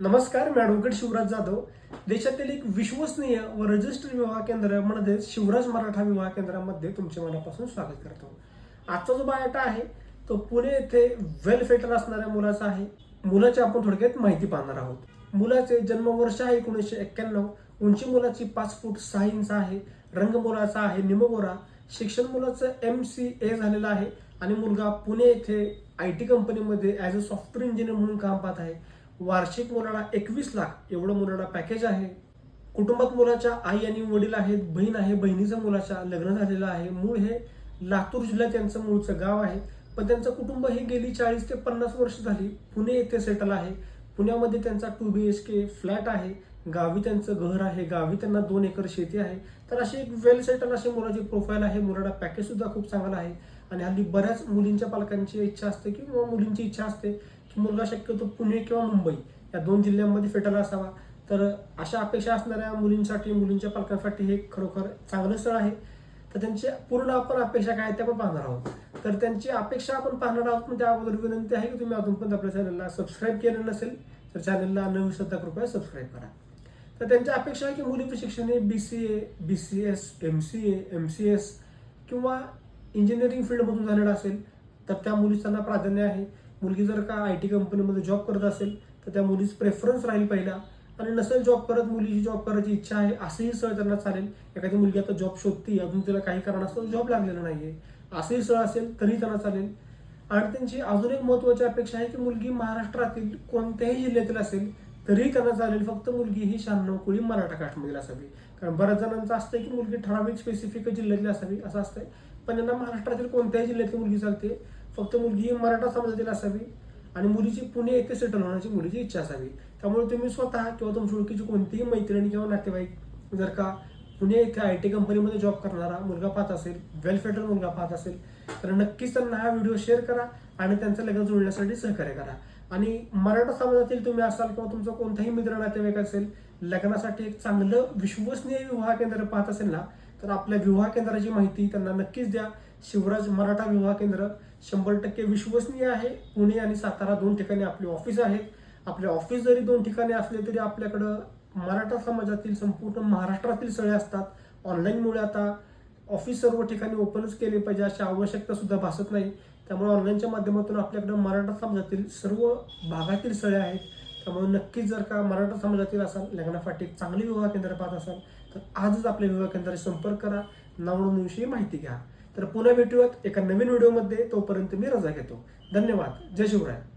नमस्कार मी ॲडव्होकेट शिवराज जाधव. देशातील एक विश्वसनीय व रजिस्टर विवाह केंद्र म्हणजे शिवराज मराठा विवाह केंद्रामध्ये तुमचे मनापासून स्वागत करतो. आजचा जो बायोटा आहे तो पुणे येथे वेल फेटर असणाऱ्या मुलाचा आहे. मुलाची आपण थोडक्यात माहिती पाहणार आहोत. मुलाचे जन्मवर्ष आहे एकोणीसशे एक्क्याण्णव. उंची मुलाची पाच फूट सहा इंच आहे. रंग मुलाचा आहे निमगोरा. शिक्षण मुलाचं एम सी ए झालेलं आहे. आणि मुलगा पुणे येथे आय टी कंपनीमध्ये ॲज अ सॉफ्टवेअर इंजिनियर म्हणून काम पाहत आहे. वार्षिक मुलाला एकवीस लाख एवढं मुलाला पॅकेज आहे. कुटुंबात मुलाच्या आई आणि वडील आहेत बहीण आहे बहिणीचं मुलाच्या लग्न झालेलं आहे. मूळ हे लातूर जिल्ह्यात त्यांचं मूळचं गाव आहे. पण त्यांचं कुटुंब हे गेली चाळीस ते पन्नास वर्ष झाली पुणे येथे सेटल आहे. पुण्यामध्ये त्यांचा two B H K flat आहे. गावी त्यांचं घर आहे. गावी त्यांना दोन एकर शेती आहे. तर अशी एक वेल सेटल अशी मुलाची प्रोफाईल आहे. मुलाला पॅकेज सुद्धा खूप चांगला आहे. आणि हल्ली बऱ्याच मुलींच्या पालकांची इच्छा असते किंवा मुलींची इच्छा असते मुलगा शक्यतो पुणे किंवा मुंबई या दोन जिल्ह्यांमध्ये फेटल असावा. तर अशा अपेक्षा असणाऱ्या मुलींसाठी मुलींच्या पालकांसाठी हे खरोखर चांगलं स्थळ आहे. तर त्यांची पूर्ण आपण अपेक्षा काय त्या पण पाहणार आहोत. तर त्यांची अपेक्षा आपण पाहणार आहोत पण त्या अगोदर विनंती आहे की तुम्ही अजून पण आपल्या चॅनलला सबस्क्राईब केलं नसेल तर चॅनलला न विसरता कृपया सबस्क्राईब करा. तर त्यांची अपेक्षा आहे की मुलीचं शिक्षण हे B C A B C S M C A M C S किंवा इंजिनिअरिंग फील्डमधून झालेलं असेल तर त्या मुलीस प्राधान्य आहे. मुलगी जर का आय टी कंपनीमध्ये जॉब करत असेल तर त्या मुलीच प्रेफरन्स राहील पहिला. आणि नसेल जॉब करत मुलीची जॉब करायची इच्छा आहे असंही सळ त्यांना चालेल. एखादी मुलगी आता जॉब शोधते अजून तिला काही कारणास्तव जॉब लागलेला नाही आहे असंही सळ असेल तरी त्यांना चालेल. आणि त्यांची अजून एक महत्वाची अपेक्षा आहे की मुलगी महाराष्ट्रातील कोणत्याही जिल्ह्यातील असेल तरीही त्यांना चालेल. फक्त मुलगी ही शहाण्णव कुळी मराठा काठमधील असावी. कारण बऱ्याच जणांचं असतं की मुलगी ठराविक स्पेसिफिक जिल्ह्यातली असावी असं असतंय. पण यांना महाराष्ट्रातील कोणत्याही जिल्ह्यातली मुलगी चालते. फक्त मुलगी ही मराठा समाजातील असावी आणि मुलीची पुणे येथे सेटल होण्याची मुलीची इच्छा असावी. त्यामुळे तुम्ही स्वतः किंवा तुमच्या ओळखीची कोणतीही मैत्रिणी किंवा नातेवाईक जर का पुणे येथे आय टी कंपनीमध्ये जॉब करणारा मुलगा पाहत असेल वेलफेटर मुलगा पाहत असेल तर नक्कीच त्यांना हा व्हिडिओ शेअर करा आणि त्यांचं लग्न जुळण्यासाठी सहकार्य करा. आणि मराठा समाजातील तुम्ही असाल किंवा तुमचा कोणताही मित्र नातेवाईक असेल लग्नासाठी एक चांगलं विश्वसनीय विवाह केंद्र पाहत असेल ना तर आपल्या विवाह केंद्राची माहिती त्यांना नक्कीच द्या. शिवराज मराठा विवाह केंद्र शंभर टक्के विश्वसनीय आहे. पुणे आणि सातारा दोन ठिकाणी आपले ऑफिस आहेत. आपले ऑफिस जरी दोन ठिकाणी असले तरी आपल्याकडं मराठा समाजातील संपूर्ण महाराष्ट्रातील सळे असतात. ऑनलाईनमुळे आता ऑफिस सर्व ठिकाणी ओपनच केले पाहिजे अशी आवश्यकता सुद्धा भासत नाही. त्यामुळे ऑनलाईनच्या माध्यमातून आपल्याकडे मराठा समाजातील सर्व भागातील सळे आहेत. त्यामुळे नक्कीच जर का मराठा समाजातील असाल लग्नासाठी चांगली विवाह केंद्र पाहत असाल तर आजच आपल्या विवाह केंद्राशी संपर्क करा. नावनोंदणीविषयी माहिती घ्या. तर पुन्हा भेटूयात एका नवीन व्हिडिओमध्ये. तोपर्यंत मी रजा घेतो. धन्यवाद. जय शिवराय.